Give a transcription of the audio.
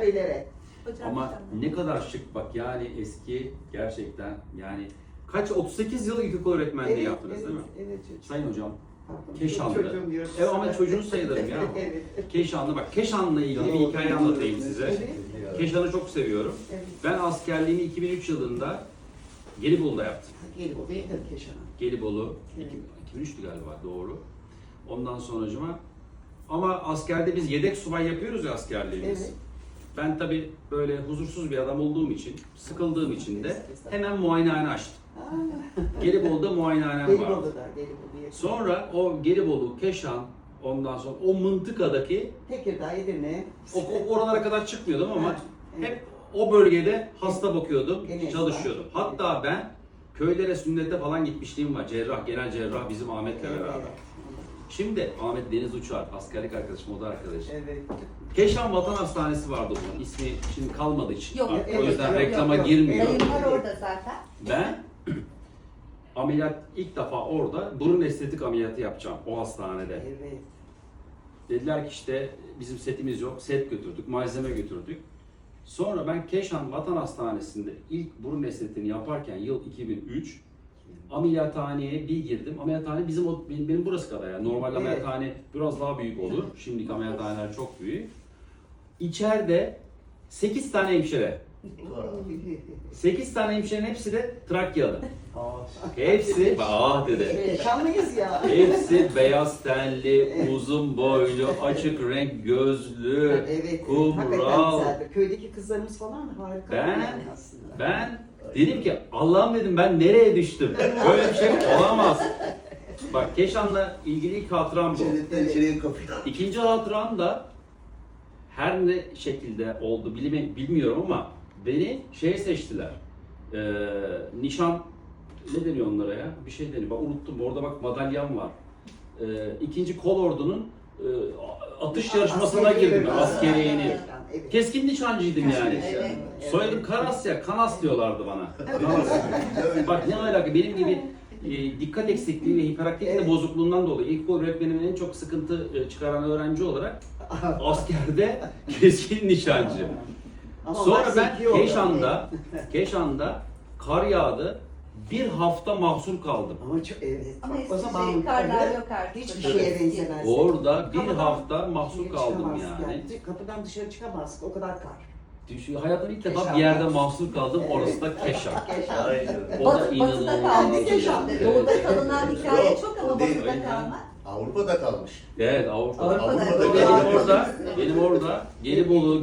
köylere. Hocam Ama ne kadar şık bak yani eski gerçekten yani kaç 38 yıl ilkokul öğretmenliği yaptınız evet, değil mi? Evet çocuğum. Sayın hocam Pardon, Keşanlı. çocuğum diyoruz. Evet ama çocuğunu sayılırım ya. evet. Keşanlı bak Keşan'la ilgili bir hikaye anlatayım size. Evet. Keşan'ı çok seviyorum. Evet. Ben askerliğimi 2003 yılında Gelibolu'da yaptım. Gel bu benim Keşan'a. Gelibolu, Evet. 2003'tü galiba doğru. Ondan sonracıma ama askerde biz yedek subay yapıyoruz ya askerliğimiz. Evet. Ben tabii böyle huzursuz bir adam olduğum için, sıkıldığım için de hemen muayenehane açtım. Gelibolu'da muayenehanem vardı. Sonra o Gelibolu, Keşan, ondan sonra o mıntıkadaki, Tekirdağ, Edirne. o, o- oralara kadar çıkmıyordum ama hep o bölgede hasta bakıyordum, Gene çalışıyordum. Hatta ben köylere sünnete falan gitmişliğim var. Cerrah, genel cerrah bizim Ahmet'le beraber. Şimdi Ahmet Deniz Uçar, askerlik arkadaşım, o da arkadaşım. Evet. Keşan Vatan Hastanesi vardı bunun. İsmi şimdi kalmadı hiç. Yok, o evet, yüzden yok, reklama yok, yok. girmiyor. Orada zaten. Ben ameliyat ilk defa orada burun estetik ameliyatı yapacağım o hastanede. Evet. Dediler ki işte bizim setimiz yok, set götürdük, malzeme götürdük. Sonra ben Keşan Vatan Hastanesi'nde ilk burun estetiğini yaparken yıl 2003 ameliyathaneye bir girdim. Ameliyathane bizim o, benim, benim burası kadar yani. Normal Evet. ameliyathane biraz daha büyük olur. Şimdiki ameliyathaneler çok büyük. İçeride 8 tane hemşire. 8 tane hemşirenin hepsi de Trakyalı. Hepsi, ah dedi. Keşanlıyız ya. Hepsi beyaz tenli, uzun boylu, açık renk gözlü, Evet, kumral. hakikaten. Köydeki kızlarımız falan harika. Ben- yani aslında. Ben dedim ki Allah'ım dedim ben nereye düştüm? Böyle bir şey olamaz. Bak Keşan'la ilgili ilk hatıram bu. Cennetten içeriye kapıyor. İkinci hatıram da her ne şekilde oldu bilmiyorum ama beni şeye seçtiler. Ee, nişan ne deniyor onlara ya? Bir şey deniyor. Bak unuttum. Orada bak madalyan var. Ee, ikinci kol ordunun e, atış yarışmasına Askeri girdim. bölüm. Askeriyenin. Evet. Keskin nişancıydım yani. Evet. Soyadım Karasya, Kanas diyorlardı bana. Bak ne alaka benim gibi e, dikkat eksikliği ve hiperaktivite Evet. bozukluğundan dolayı ilkokul öğretmenimin en çok sıkıntı e, çıkaran öğrenci olarak askerde keskin nişancı. Ama Sonra ben. Keşan'da, Keşan'da kar yağdı. Bir hafta mahsur kaldım. Ama çok evet. Ama Bak, o zaman şey, karlar yok artık. Hiçbir şeye benzemez. Orada bir Kapıdan hafta mahsur kaldım çıkamaz yani. Kapıdan dışarı çıkamazsın. O kadar kar. Düş- Hayatımda ilk defa Keşan. bir yerde mahsur kaldım. Orası da Keşan. Keşan. Aynen. O da Batı, batıda inanılmaz. kalmış. Doğuda kalınan hikaye Yok, çok ama o değil, batıda kalmak. Avrupa'da kalmış. Evet Avrupa'da. Avrupa'da. Avrupa'da Benim kalmış. orada, benim orada Gelibolu, Gelibolu